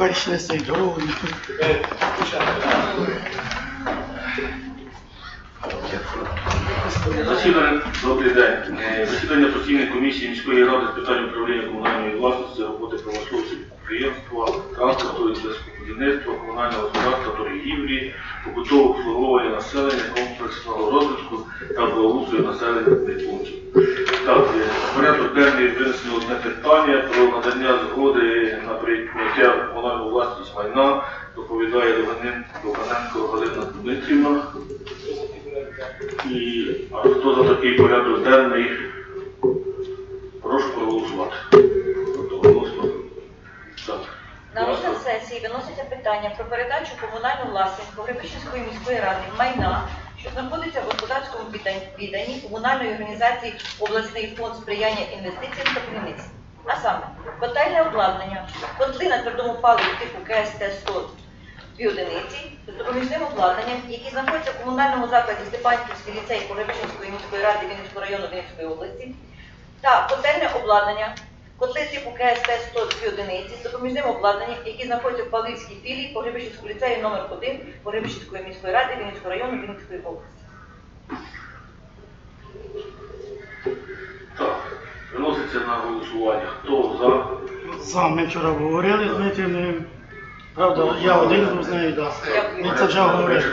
Йшли з дорогою. Засідання, добрий день. Е, Засідання постійної комісії міської ради з питань управління комунальної власності, роботи промисловців підприємства, транспорту і будівництва, комунального господарства, торгівлі, побутового обслуговування населення, комплексного розвитку та благоустрою населених пунктів. Порядок денний одне питання про надання згоди на прийняття комунальну власність майна. Доповідає Довганенко Галина Дмитрівна. І хто за такий порядок денний? Прошу проголосувати. На розгляд сесії виноситься питання про передачу комунальну власність Погребищенської міської ради майна, що знаходиться в господарському відданні комунальної організації обласний фонд сприяння інвестиціям та будівництву. А саме, котельне обладнання, котли на твердому паливі типу КСТ-100 дві одиниці з допоміжним обладнанням, які знаходяться в комунальному закладі Степанківський ліцей Погребищенської міської ради Вінницького району Вінницької області, та котельне обладнання, котли типу КСТ 102 одиниці з допоміжним обладнанням, які знаходяться в Павлівській філії Погребищенського ліцею номер 1 Погребищенської міської ради Вінницького району Вінницької області. Так. Виноситься на голосування. Хто за? За ми вчора говорили з Дмитрівною. Правда, я один був з нею, так. Ми це вже говорили.